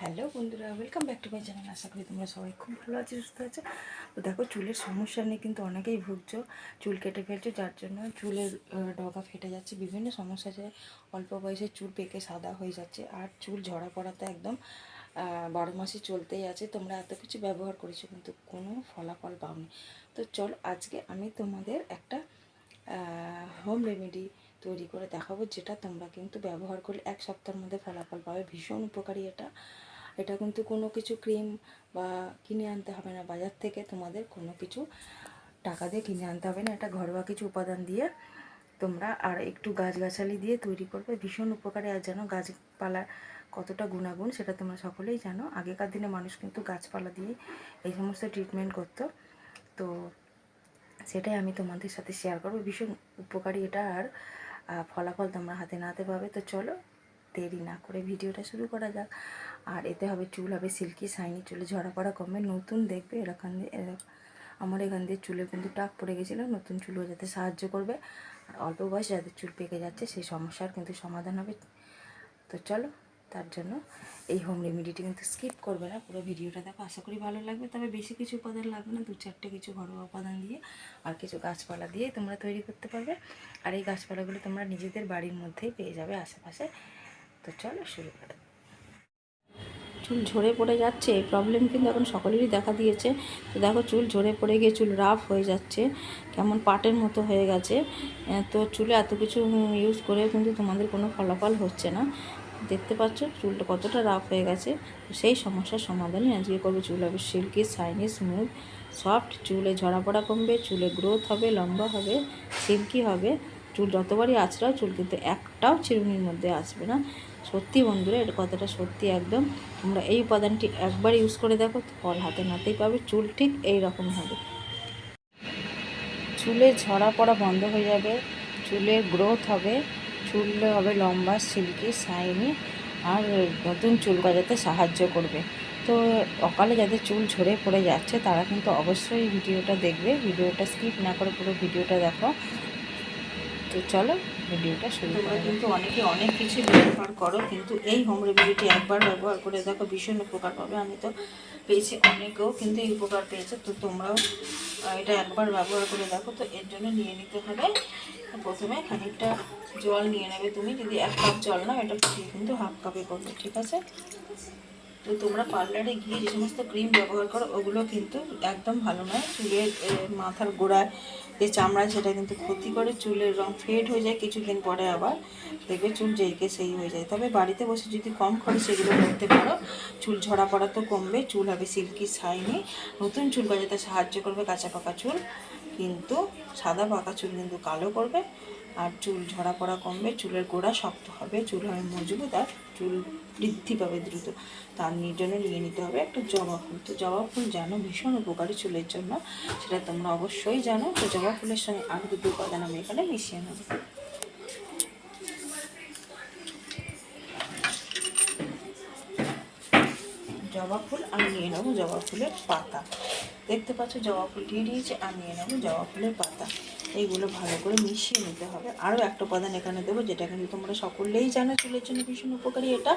Hello বন্ধুরা welcome back to my channel আশা করি তোমরা সবাই খুব ভালো আছো, সুস্থ আছো। তো দেখো, চুলের সমস্যা নিয়ে কিন্তু অনেকেই ভুগছো, চুল কেটে ফেলছো, যার জন্য চুলের ডগা ফেটে যাচ্ছে। বিভিন্ন সমস্যা আছে, অল্প বয়সে চুল পেকে সাদা হয়ে যাচ্ছে, আর চুল ঝরা পড়াতে একদম বারো মাসে চলতেই আছে। তোমরা এত কিছু ব্যবহার করেছ, কিন্তু কোনো ফলাফল পাওনি। তো চলো, আজকে আমি তোমাদের একটা হোম রেমেডি তৈরি করে দেখাবো, যেটা তোমরা কিন্তু ব্যবহার করলে এক সপ্তাহের মধ্যে ফলাফল পাবে। ভীষণ উপকারী এটা। এটা কিন্তু কোনো কিছু ক্রিম বা কিনে আনতে হবে না। বাজার থেকে তোমাদের কোনো কিছু টাকা দিয়ে কিনে আনতে হবে না। এটা ঘরোয়া কিছু উপাদান দিয়ে তোমরা আর একটু গাছগাছালি দিয়ে তৈরি করবে। ভীষণ উপকারী। আর জানো গাছপালার কতটা গুণাগুণ সেটা তোমরা সকলেই জানো। আগেকার দিনে মানুষ কিন্তু গাছপালা দিয়ে এই সমস্ত ট্রিটমেন্ট করতো। তো সেটাই আমি তোমাদের সাথে শেয়ার করব। ভীষণ উপকারী এটা। আর ফলাফল তোমরা হাতে নাতে পাবে। তো চলো দেরি না করে ভিডিওটা শুরু করা যাক। আর এতে হবে চুল, হবে সিল্কি শাইনি চুলে ঝরা পড়া কমবে। নতুন দেখবে এরকম আমার এখান দিয়ে চুলে কিন্তু টাক পড়ে গেছিল, নতুন চুলও যাতে সাহায্য করবে। আর অল্প বয়সে যাদের চুল পেকে যাচ্ছে, সেই সমস্যার কিন্তু সমাধান হবে। তো চলো, তার জন্য এই হোম রেমিডিটি কিন্তু স্কিপ করবে না, পুরো ভিডিওটা দেখো, আশা করি ভালো লাগবে। তবে বেশি কিছু উপাদান লাগবে না দু চারটে কিছু ঘরোয়া উপাদান দিয়ে আর কিছু গাছপালা দিয়ে তোমরা তৈরি করতে পারবে। আর এই গাছপালাগুলো তোমরা নিজেদের বাড়ির মধ্যেই পেয়ে যাবে আশেপাশে। তো চলো, শুরু করে চুল ঝরে পড়ে যাচ্ছে, এই প্রবলেম কিন্তু এখন সকলেরই দেখা দিয়েছে। তো দেখো চুল ঝরে পড়ে গিয়ে চুল রাফ হয়ে যাচ্ছে, কেমন পাটের মতো হয়ে গেছে। তো চুলে এত কিছু ইউজ করে কিন্তু তোমাদের কোনো ফলাফল হচ্ছে না। দেখতে পাচ্ছ চুলটা কতটা রাফ হয়ে গেছে। তো সেই সমস্যার সমাধানই আজকে করব চুল হবে সিল্কি শাইনি স্মুথ সফট চুলে ঝরা পড়া কমবে, চুলে গ্রোথ হবে, লম্বা হবে সিল্কি হবে। চুল যতবারই আছড়াও, চুল কিন্তু একটাও চিরুনির মধ্যে আসবে না। সত্যি বন্ধুরা, এটা কথাটা সত্যি একদম। তোমরা এই উপাদানটি একবার ইউজ করে দেখো, ফল হাতে নাতেই পাবে, চুল ঠিক এই রকম হবে। চুলে ঝরা পড়া বন্ধ হয়ে যাবে চুলের গ্রোথ হবে, চুল হবে লম্বা সিল্কি শাইনি আর নতুন চুল গজাতে সাহায্য করবে। তো অকালে যাদের চুল ঝরে পড়ে যাচ্ছে, তারা কিন্তু অবশ্যই ভিডিওটা দেখবে। ভিডিওটা স্কিপ না করে পুরো ভিডিওটা দেখো। তো চলো ভিডিওটা শুরু তোমরা কিন্তু অনেকে অনেক কিছু ব্যবহার করো কিন্তু এই হোম রেমেডিটি একবার ব্যবহার করে দেখো ভীষণ উপকার পাবে। আমি তো পেয়েছি অনেকেও কিন্তু এই উপকার পেয়েছে তো তোমরাও এটা একবার ব্যবহার করে দেখো। তো এর জন্য নিয়ে নিতে হবে প্রথমে খানিকটা জল নিয়ে নেবে তুমি। যদি এক কাপ জল নাও এটা কিন্তু হাফ কাপে করবে ঠিক আছে? তো তোমরা পার্লারে গিয়ে যে সমস্ত ক্রিম ব্যবহার করো, ওগুলো কিন্তু একদম ভালো নয়। চুলের মাথার গোড়ায় যে চামড়া, সেটা কিন্তু ক্ষতি করে, চুলের রং ফেড হয়ে যায় কিছুদিন পরে আবার। দেখবে চুল যেইকে সেই হয়ে যায়। তবে বাড়িতে বসে যদি কম খরচে এগুলো করতে পারো। চুল ঝরা পড়া তো কমবে, চুল হবে সিল্কি, শাইনি। নতুন চুল গজাতে সাহায্য করবে কাঁচা পাকা চুল। কিন্তু সাদা পাকা চুল কিন্তু কালো করবে। আর চুল ঝরা পড়া কমবে, চুলের গোড়া শক্ত হবে, চুল হবে মজবুত আর চুল বৃদ্ধি পাবে দ্রুত। তার নিয়ে জন্য নিয়ে নিতে হবে একটা জবা ফুল। তো জবা ফুল জানো, ভীষণ উপকারী চুলের জন্য। সেটা তোমরা অবশ্যই জানো। তো জবা ফুলের সঙ্গে আরও দুটো উপাদান আমি এখানে মিশিয়ে নেব। জবা ফুল আমি নিয়ে নেব, জবা ফুলের পাতা। দেখতে পাচ্ছ জবা ফুল দিয়ে দিয়েছি আর নিয়ে নেব জবা ফুলের পাতা। এইগুলো ভালো করে মিশিয়ে নিতে হবে। আরও একটা উপাদান এখানে দেবো, যেটা কিন্তু তোমরা সকলেই জানো, চুলের জন্য ভীষণ উপকারী এটা।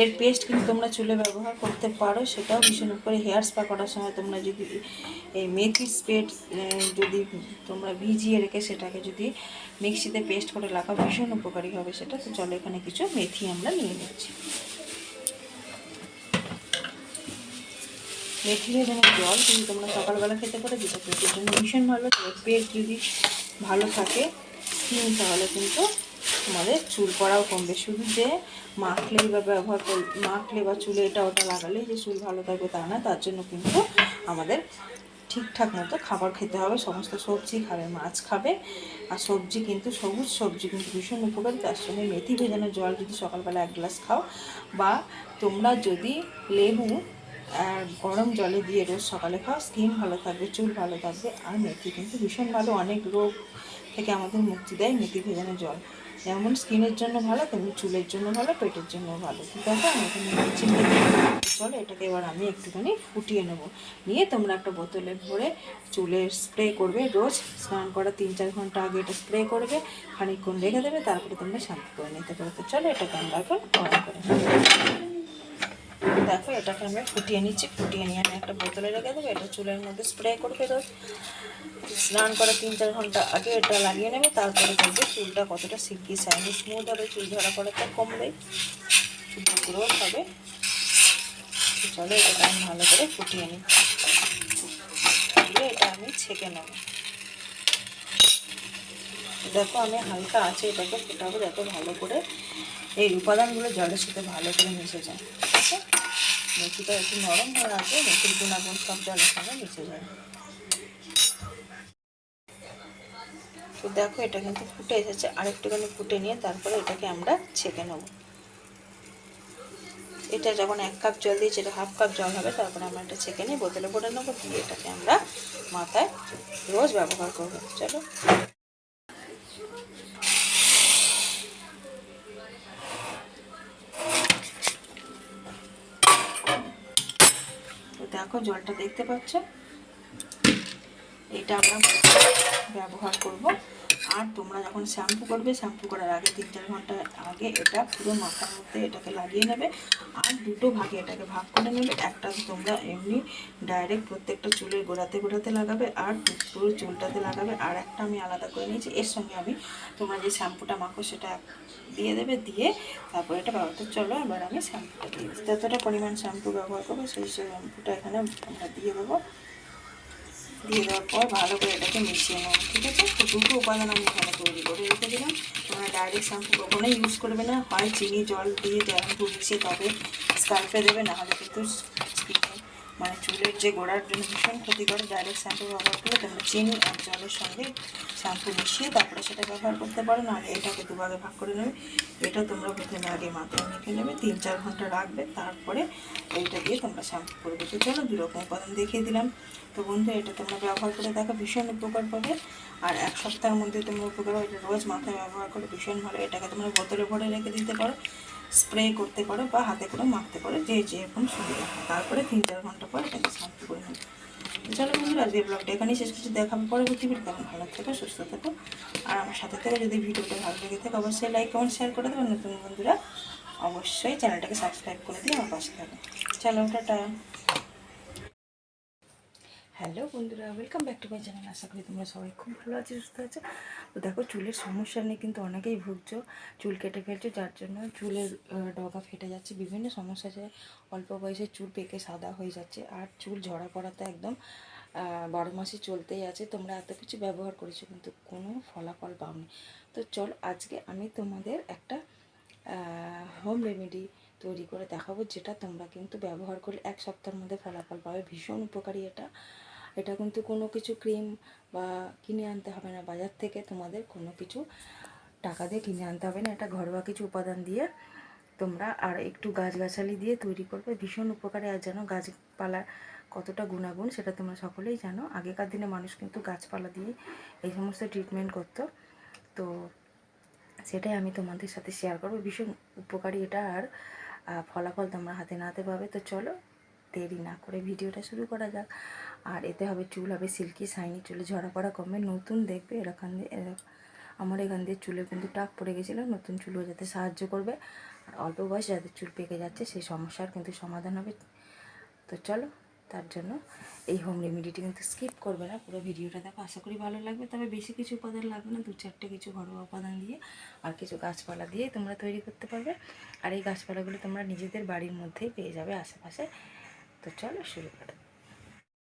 এর পেস্ট কিন্তু তোমরা চুলে ব্যবহার করতে পারো, সেটাও ভীষণ উপকারী। হেয়ার স্পা করার সময় তোমরা যদি এই মেথির স্পেড যদি তোমরা ভিজিয়ে রেখে সেটাকে যদি মিক্সিতে পেস্ট করে লাগাও, ভীষণ উপকারী হবে সেটা। তো চলো এখানে কিছু মেথি আমরা নিয়ে নিচ্ছি। মেথি ভেজানোর জল কিন্তু তোমরা সকালবেলা খেতে পারো, যেটা পেটের জন্য ভীষণ ভালো পেট যদি ভালো থাকে তাহলে কিন্তু তোমাদের চুল পড়াও কমবে। শুধু যে মাখলেই বা ব্যবহার কর, মাখলে বা চুলে এটা ওটা লাগালে যে চুল ভালো থাকবে তা না, তার জন্য কিন্তু আমাদের ঠিকঠাক মতো খাবার খেতে হবে। সমস্ত সবজি খাবে, মাছ খাবে, আর সবজি কিন্তু সবুজ সবজি কিন্তু ভীষণ উপকারী। তার সঙ্গে মেথি ভেজানো জল যদি সকালবেলা এক গ্লাস খাও, বা তোমরা যদি লেবু আর গরম জলে দিয়ে রোজ সকালে খাও, স্কিন ভালো থাকবে, চুল ভালো থাকবে আর মেথি কিন্তু ভীষণ ভালো, অনেক রোগ থেকে আমাদের মুক্তি দেয় মেথি ভেজানো জল। যেমন স্কিনের জন্য ভালো, তেমনি চুলের জন্য ভালো, পেটের জন্য ভালো। ঠিক আছে? আমি এখানে নিয়েছি চলো এটাকে এবার আমি একটুখানি ফুটিয়ে নেব। নিয়ে তোমরা একটা বোতলে ভরে চুলে স্প্রে করবে রোজ, স্নান করার তিন চার ঘণ্টা আগে এটা স্প্রে করবে, খানিকক্ষণ রেখে দেবে, তারপরে তোমরা শান্তি করে নিতে পারো। তো চলো এটাকে আমরা এখন করে। দেখো, এটাকে আমি ফুটিয়ে নিচ্ছি, ফুটিয়ে নিয়ে আমি একটা বোতলে রেখে দেবো, এটা চুলের মধ্যে স্প্রে করবে রোজ স্নান করে তিন চার ঘণ্টা আগে এটা লাগিয়ে নেবে, তারপরে দেখবে চুলটা কতটা সিল্কি শাইনি স্মুথ হবে, চুল ঝরা পড়াটা কমবে, চুলটা গ্রোথ হবে। তো চলো এটা আমি ভালো করে ফুটিয়ে নিই। দিয়ে এটা আমি ছেঁকে নেব। দেখো আমি হালকা আছে এটাকে ফোটাবো যাতে ভালো করে এই উপাদানগুলো জলের সাথে ভালো করে মিশে যায়, ঠিক আছে? মেথিটা একটু নরম হয়ে আছে, মেথির গুণাগুণ সব জলের সঙ্গে মিশে যায়। তো দেখো, এটা কিন্তু ফুটে এসেছে, আরেকটুখানি ফুটে নিয়ে তারপরে এটাকে আমরা ছেঁকে নেব। এটা যখন এক কাপ জল দিয়েছি, এটা হাফ কাপ জল হবে, তারপরে আমরা এটা ছেঁকে নিয়ে বোতলে ভরে নেব, দিয়ে এটাকে আমরা মাথায় রোজ ব্যবহার করব, চলো। দেখো জলটা দেখতে পাচ্ছ? এটা আমরা ব্যবহার করব। আর তোমরা যখন শ্যাম্পু করবে, শ্যাম্পু করার আগে তিন চার ঘণ্টা আগে এটা পুরো মাথার মধ্যে এটাকে লাগিয়ে নেবে আর দুটো ভাগে এটাকে ভাগ করে নেবে। একটা তোমরা এমনি ডাইরেক্ট প্রত্যেকটা চুলের গোড়াতে গোড়াতে লাগাবে আর পুরো চুলটাতে লাগাবে। আর একটা আমি আলাদা করে নিয়েছি, এর সঙ্গে আমি তোমরা যে শ্যাম্পুটা মাখো সেটা দিয়ে দেবে, দিয়ে তারপর এটা ব্যবহার চলো এবার আমি শ্যাম্পুটা দিয়ে যতটা পরিমাণ শ্যাম্পু ব্যবহার করব সেই শ্যাম্পুটা এখানে আমরা দিয়ে দেবো। দিয়ে দেওয়ার পর ভালো করে এটাকে মিশিয়ে নেব, ঠিক আছে? তো দুটো উপাদান আমি এখানে তৈরি করে রেখে দিলাম। তোমরা ডাইরেক্ট শ্যাম্পু কখনোই ইউজ করবে না। হয় চিনি, জল দিয়ে শ্যাম্পু মিশিয়ে তবে স্কাল্পে দেবে, নাহলে কিন্তু স্কিনে মানে চুলের যে গোড়ার জন্য ভীষণ ক্ষতি করে ডাইরেক্ট শ্যাম্পু ব্যবহার করলে তোমরা চিনি আর জলের সঙ্গে শ্যাম্পু মিশিয়ে তারপরে সেটা ব্যবহার করতে পারো, নাহলে এটাকে দুভাগে ভাগ করে নেবে। এটা তোমরা প্রথমে আগে মাথায় মেখে নেবে তিন চার ঘণ্টা রাখবে, তারপরে এইটা দিয়ে তোমরা শ্যাম্পু করবে তো চলো। দুরকম উপাদান দেখিয়ে দিলাম। তো বন্ধু এটা তোমরা ব্যবহার করে দেখো, ভীষণ উপকার পাবে। আর এক সপ্তাহের মধ্যে তোমরা উপকার এটা রোজ মাথায় ব্যবহার করে ভীষণ ভালো। এটাকে তোমরা বোতলে ভরে রেখে দিতে পারো। স্প্রে করতে পারো বা হাতে করে মাখতে পারো, যে যেরকম সুবিধা তারপরে তিন চার ঘণ্টা পর এটাকে সাফ করে নেবে। চলো বন্ধুরা আজকে ব্লগটা এখানেই শেষ কিছু দেখাবো পরবর্তী ভিডিও তখন ভালো থেকো সুস্থ থেকো। আর আমার সাথে থেকে যদি ভিডিওটা ভালো লেগে থাকে, অবশ্যই লাইক কমেন্ট শেয়ার করে দেবো। নতুন বন্ধুরা, অবশ্যই চ্যানেলটাকে সাবস্ক্রাইব করে দিয়ে আমার পাশে থাকো। চলো, টাটা। হ্যালো বন্ধুরা welcome back to my channel আশা করি তোমরা সবাই খুব ভালো আছে, সুস্থ আছে। তো দেখো, চুলের সমস্যা নিয়ে কিন্তু অনেকেই ভুগছো, চুল কেটে ফেলছো, যার জন্য চুলের ডগা ফেটে যাচ্ছে। বিভিন্ন সমস্যা আছে, অল্প বয়সে চুল পেকে সাদা হয়ে যাচ্ছে, আর চুল ঝরা পড়াতে একদম বারো মাসই চলতেই আছে। তোমরা এত কিছু ব্যবহার করেছ, কিন্তু কোনো ফলাফল পাওনি। তো চল, আজকে আমি তোমাদের একটা হোম রেমেডি তৈরি করে দেখাবো, যেটা তোমরা কিন্তু ব্যবহার করলে এক সপ্তাহের মধ্যে ফলাফল পাবে। ভীষণ উপকারী এটা। এটা কিন্তু কোনো কিছু ক্রিম বা কিনে আনতে হবে না। বাজার থেকে তোমাদের কোনো কিছু টাকা দিয়ে কিনে আনতে হবে না। এটা ঘরোয়া কিছু উপাদান দিয়ে তোমরা আর একটু গাছগাছালি দিয়ে তৈরি করবে। ভীষণ উপকারে। আর জানো গাছপালার কতটা গুণাগুণ সেটা তোমরা সকলেই জানো। আগেকার দিনে মানুষ কিন্তু গাছপালা দিয়ে এই সমস্ত ট্রিটমেন্ট করতো। তো সেটাই আমি তোমাদের সাথে শেয়ার করব। ভীষণ উপকারী এটা। আর ফলাফল তোমরা হাতে নাতে পাবে। তো চলো দেরি না করে ভিডিওটা শুরু করা যাক। আর এতে হবে চুল, হবে সিল্কি শাইনি চুলে ঝরা পড়া কমবে। নতুন দেখবে এরকম আমার এখান দিয়ে চুলে কিন্তু টাক পড়ে গেছিল। নতুন চুলও যাতে সাহায্য করবে। আর অল্প বয়সে যাদের চুল পেকে যাচ্ছে, সেই সমস্যার কিন্তু সমাধান হবে। তো চলো, তার জন্য এই হোম রেমিডিটি কিন্তু স্কিপ করবে না। পুরো ভিডিওটা দেখো, আশা করি ভালো লাগবে। তবে বেশি কিছু উপাদান লাগবে না। দু চারটে কিছু ঘরোয়া উপাদান দিয়ে আর কিছু গাছপালা দিয়ে তোমরা তৈরি করতে পারবে। আর এই গাছপালাগুলো তোমরা নিজেদের বাড়ির মধ্যেই পেয়ে যাবে আশেপাশে। তো চলো শুরু করে